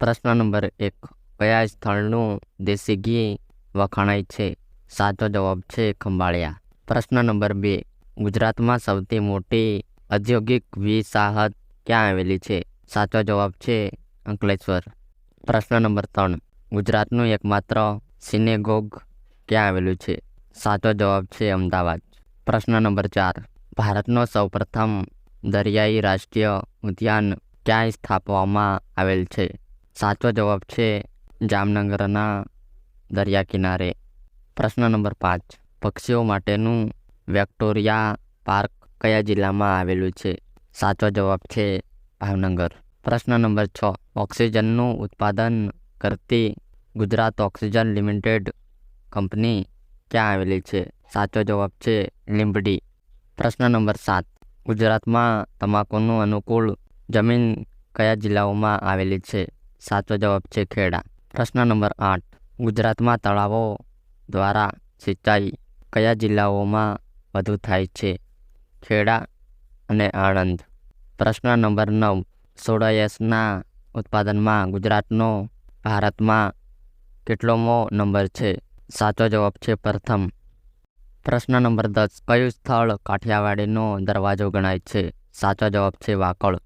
પ્રશ્ન નંબર એક. કયા સ્થળનું દેશી ઘી વખણાય છે? સાચો જવાબ છે ખંભાળિયા. પ્રશ્ન નંબર બે. ગુજરાતમાં સૌથી મોટી ઔદ્યોગિક વિસાહત ક્યાં આવેલી છે? સાચો જવાબ છે અંકલેશ્વર. પ્રશ્ન નંબર ત્રણ. ગુજરાતનું એકમાત્ર સિનેગોગ ક્યાં આવેલું છે? સાચો જવાબ છે અમદાવાદ. પ્રશ્ન નંબર ચાર. ભારતનો સૌપ્રથમ દરિયાઈ રાષ્ટ્રીય ઉદ્યાન ક્યાંય સ્થાપવામાં આવેલ છે? સાચો જવાબ છે જામનગરના દરિયા કિનારે. પ્રશ્ન નંબર પાંચ. પક્ષીઓ માટેનું વેક્ટોરિયા પાર્ક કયા જિલ્લામાં આવેલું છે? સાચો જવાબ છે ભાવનગર. પ્રશ્ન નંબર છ. ઓક્સિજનનું ઉત્પાદન કરતી ગુજરાત ઓક્સિજન લિમિટેડ કંપની ક્યાં આવેલી છે? સાચો જવાબ છે લીંબડી. પ્રશ્ન નંબર સાત. ગુજરાતમાં તમાકુનું અનુકૂળ જમીન કયા જિલ્લાઓમાં આવેલી છે? સાચો જવાબ છે ખેડા. પ્રશ્ન નંબર આઠ. ગુજરાતમાં તળાવો દ્વારા સિંચાઈ કયા જિલ્લાઓમાં વધુ થાય છે? ખેડા અને આણંદ. પ્રશ્ન નંબર નવ. સોડાયસના ઉત્પાદનમાં ગુજરાતનો ભારતમાં કેટલોમો નંબર છે? સાચો જવાબ છે પ્રથમ. પ્રશ્ન નંબર દસ. કયું સ્થળ કાઠિયાવાડીનો દરવાજો ગણાય છે? સાચો જવાબ છે વાકળ